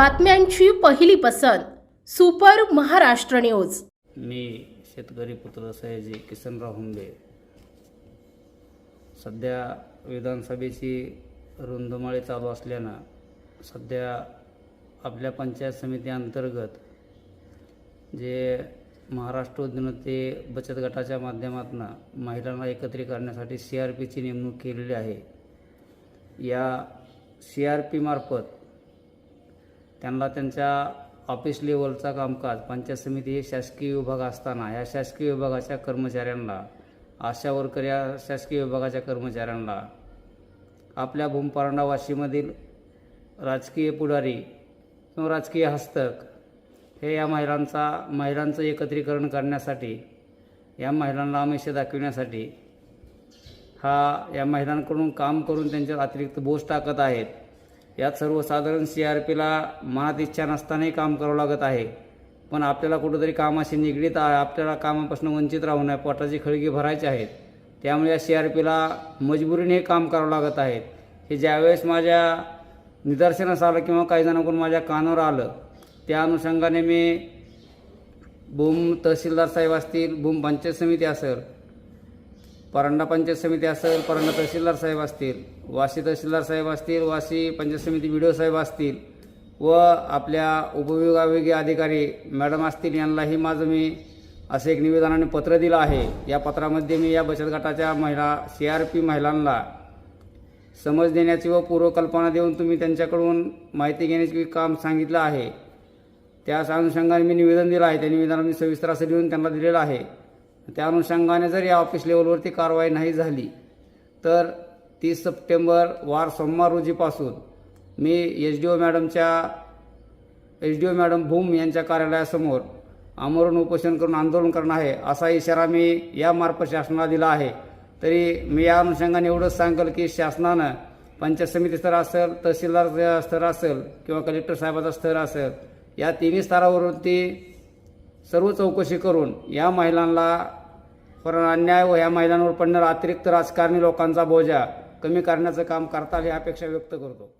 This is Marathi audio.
बातम्यांची पहिली पसंत सुपर महाराष्ट्र न्यूज. मी शेतकरी पुत्र सयाजी किसनराव हुंबे. सध्या विधानसभेची रुंधमाळी चालू असल्यानं सध्या आपल्या पंचायत समिती अंतर्गत जे महाराष्ट्र उद्योन्नती बचत गटाच्या माध्यमातून महिलांना एकत्रित करण्यासाठी सी आर पीची नेमणूक केलेली आहे. या सी आर पीमार्फत त्यांना त्यांच्या ऑफिस लेवलचा कामकाज पंचायत समिती हे शासकीय विभाग असताना या शासकीय विभागाच्या कर्मचाऱ्यांना आशा वर्कर या शासकीय विभागाच्या कर्मचाऱ्यांना आपल्या भूमपारंडा वाशीमधील राजकीय पुढारी किंवा राजकीय हस्तक हे या महिलांचा महिलांचं एकत्रीकरण करण्यासाठी या महिलांना आमिष दाखविण्यासाठी हा या महिलांकडून काम करून त्यांच्यावर अतिरिक्त बोज टाकत आहेत. यात सर्वसाधारण सी आर पीला मनात इच्छा नसतानाही काम करावं लागत आहे. पण आपल्याला कुठंतरी कामाशी निगडीत आपल्याला कामापासून वंचित राहू नये पोटाची खळगी भरायची आहेत त्यामुळे या सी आर पीला मजबुरीने हे काम करावं लागत आहेत हे ज्यावेळेस माझ्या निदर्शनास आलं किंवा काही जणांकडून माझ्या कानावर आलं त्या अनुषंगाने मी भूम तहसीलदार साहेब असतील भूम पंचायत समिती असेल परांडा पंचायत समिती असेल परांडा तहसीलदार साहेब असतील वाशी तहसीलदार साहेब असतील वाशी पंचायत समिती बी साहेब असतील व आपल्या उपविभागीय अधिकारी मॅडम असतील यांनाही माझं मी असं एक निवेदनाने पत्र दिलं आहे. या पत्रामध्ये मी या बचत गटाच्या महिला सी आर पी महिलांना समज देण्याची व पूर्वकल्पना देऊन तुम्ही त्यांच्याकडून माहिती घेण्याचे काम सांगितलं आहे. त्याच अनुषंगाने मी निवेदन दिलं आहे. त्या निवेदनात मी सविस्तर असं लिहून त्यांना दिलेलं आहे. त्या अनुषंगाने जर या ऑफिस लेवलवरती कारवाई नाही झाली तर तीस सप्टेंबर वार सोमवार रोजीपासून मी H D O मॅडमच्या H D O madam Bhoom यांच्या कार्यालयासमोर आमरण उपोषण करून आंदोलन करणार आहे असा इशारा मी यामार्फत शासनाला दिला आहे. तरी मी या अनुषंगाने एवढंच सांगेल की शासनानं पंचायत समिती स्तर असेल तहसीलदार स्तर असेल किंवा कलेक्टर साहेबाचा स्तर असेल या तिन्ही स्तरावरून ती सर्व चौकशी करून या महिलांना पर अन्याय व या महिलांवर पडणारा अतिरिक्त राजकारणी लोकांचा बोजा कमी करण्याचं काम करताल ही अपेक्षा व्यक्त करतो.